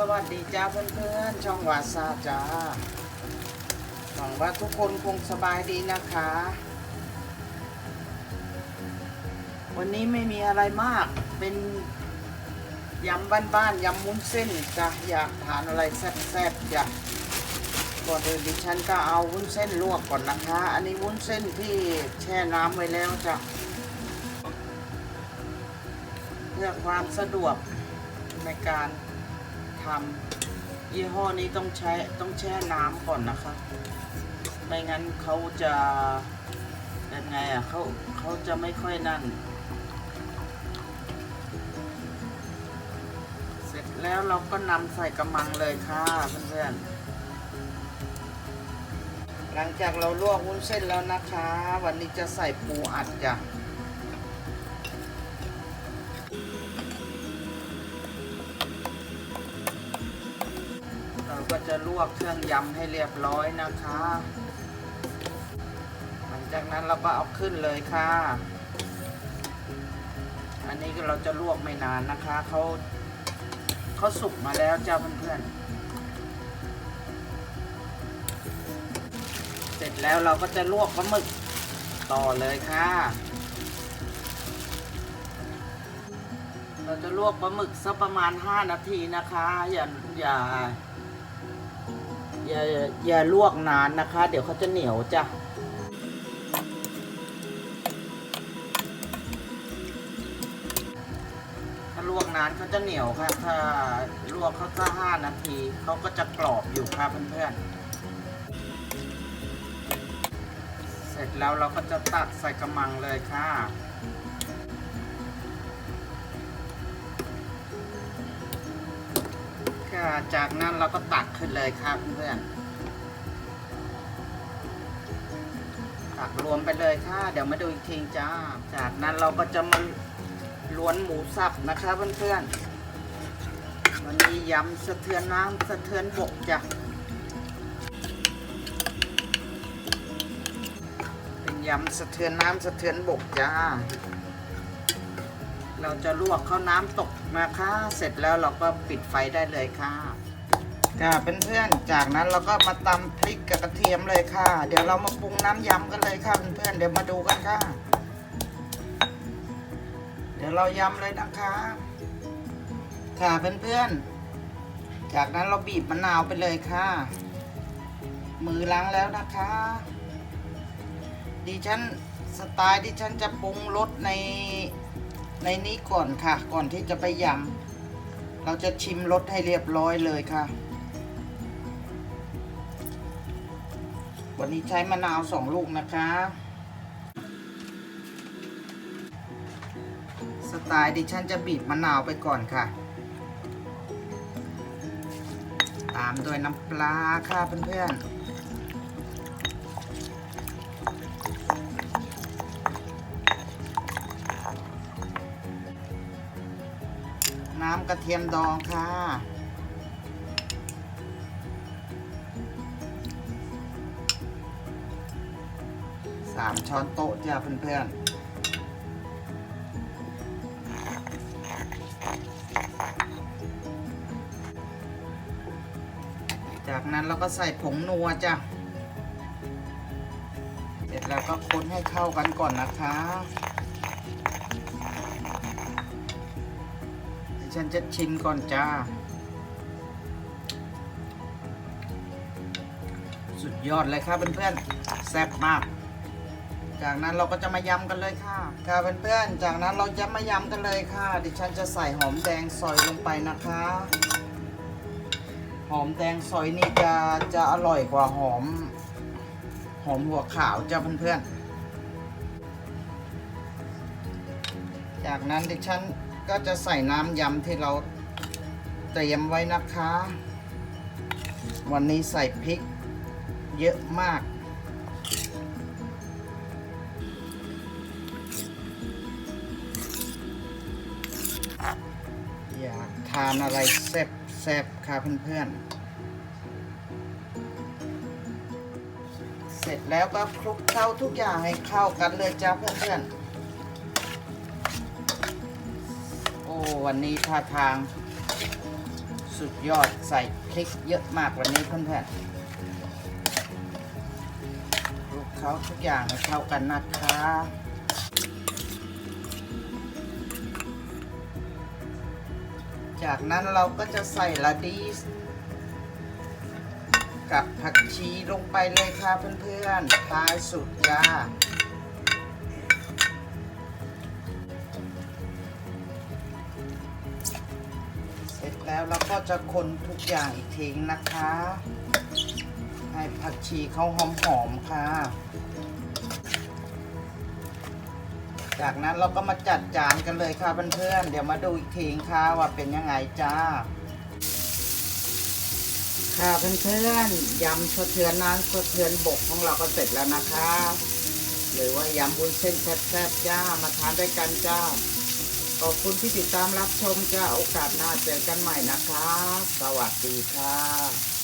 สวัสดีจ้าเพื่อนๆ ช่องวาซาจ้า หวังว่าทุกคนคงสบายดีนะคะ วันนี้ไม่มีอะไรมาก เป็นยำบ้านๆยำมุ้นเส้นจ้ะอยากทานอะไรแซ่บๆจ้ะก่อนอื่นดิฉันก็เอาวุ้นเส้นลวกก่อนนะคะ อันนี้วุ้นเส้นที่แช่น้ำไว้แล้วจ้ะเพื่อความสะดวกในการ ทำยี่ห้อนี้ต้องใช้ต้องแช่น้ำก่อนนะคะ ไม่งั้นเขาจะยังไงอะเขาเขาจะไม่ค่อยนั่น เสร็จแล้วเราก็นำใส่กระมังเลยค่ะเพื่อนๆ หลังจากเราลวกวุ้นเส้นแล้วนะคะ วันนี้จะใส่ปูอัดจ้ะ ก็จะลวกเครื่องยำให้เรียบร้อยนะคะ หลังจากนั้นเราก็เอาขึ้นเลยค่ะ อันนี้เราจะลวกไม่นานนะคะเขาเขาสุกมาแล้วเจ้าเพื่อนๆ เสร็จแล้วเราก็จะลวกปลาหมึกต่อเลยค่ะ เราจะลวกปลาหมึกสักประมาณ 5 นาทีนะคะ อย่าอย่า อย่าอย่าลวกนานนะคะ เดี๋ยวเขาจะเหนียวจ้ะถ้าลวกนานเขาจะเหนียวครับถ้าลวกเขาสักห้านาทีเขาก็จะกรอบอยู่ครับเพื่อนๆเสร็จแล้วเราก็จะตักใส่กระมังเลยค่ะ จากนั้นเราก็ตักขึ้นเลยครับเพื่อนตักรวมไปเลยค่ะ เดี๋ยวมาดูอีกทีจ้า จากนั้นเราก็จะมาล้วนหมูสับนะคะเพื่อนๆ วันนี้ยำสะเทือนน้ำสะเทือนบกจ้ะ เป็นยำสะเทือนน้ำสะเทือนบกจ้า เราจะลวกข้าวน้ำตกนะคะ เสร็จแล้วเราก็ปิดไฟได้เลยค่ะค่ะเพื่อนๆจากนั้นเราก็มาตำพริกกับกระเทียมเลยค่ะ เดี๋ยวเรามาปรุงน้ำยำกันเลยค่ะเพื่อนๆเดี๋ยวมาดูกันค่ะ เดี๋ยวเรายำเลยนะคะค่ะเพื่อนๆจากนั้นเราบีบมะนาวไปเลยค่ะ มือล้างแล้วนะคะ ดิฉันสไตล์ดิฉันจะปรุงรสใน ในนี้ก่อนค่ะ ก่อนที่จะไปยำเราจะชิมรสให้เรียบร้อยเลยค่ะ วันนี้ใช้มะนาวสองลูกนะคะ สไตล์ดิฉันจะบีบมะนาวไปก่อนค่ะ ตามด้วยน้ำปลาค่ะเพื่อนๆำกระเทียมดองค่ะ สามช้อนโต๊ะจ้าเพื่อนๆจากนั้นเราก็ใส่ผงนัวจ้ะ เสร็จแล้วก็คนให้เข้ากันก่อนนะคะ ฉันจะชิมก่อนจ้า สุดยอดเลยครับเพื่อนๆแซ่บมาก จากนั้นเราก็จะมายำกันเลยค่ะค่ะเพื่อนๆจากนั้นเราจะมายำกันเลยค่ะ ดิฉันจะใส่หอมแดงซอยลงไปนะคะ หอมแดงซอยนี่จะจะอร่อยกว่าหอม หอมหัวขาวจ้าเพื่อนๆจากนั้นดิฉัน ก็จะใส่น้ำยำที่เราเตรียมไว้นะคะ วันนี้ใส่พริกเยอะมาก อยากทานอะไรแซ่บแซ่บค่ะเพื่อนๆ เสร็จแล้วก็คลุกเข้าทุกอย่างให้เข้ากันเลยจ้าเพื่อนๆ วันนี้ท่าทางสุดยอดใส่พริกเยอะมากวันนี้เพื่อนๆลุกเขาทุกอย่างให้เข้ากันนะคะจากนั้นเราก็จะใส่ลาดีสกับผักชีลงไปเลยค่ะเพื่อนๆท้ายสุดจ้า แล้วเราก็จะคนทุกอย่างอีกทีนะคะ ให้ผักชีเขาหอมๆค่ะ จากนั้นเราก็มาจัดจานกันเลยค่ะเพื่อนๆเดี๋ยวมาดูอีกทีค่ะว่าเป็นยังไงจ้า ค่ะเพื่อนๆยำสะเทือนน้ำสะเทือนบกของเราก็เสร็จแล้วนะคะ หรือว่ายำบุญเส้นแซ่บๆจ้ามาทานด้วยกันจ้า ขอบคุณที่ติดตามรับชมจะโอกาสหน้าเจอกันใหม่นะคะ สวัสดีค่ะ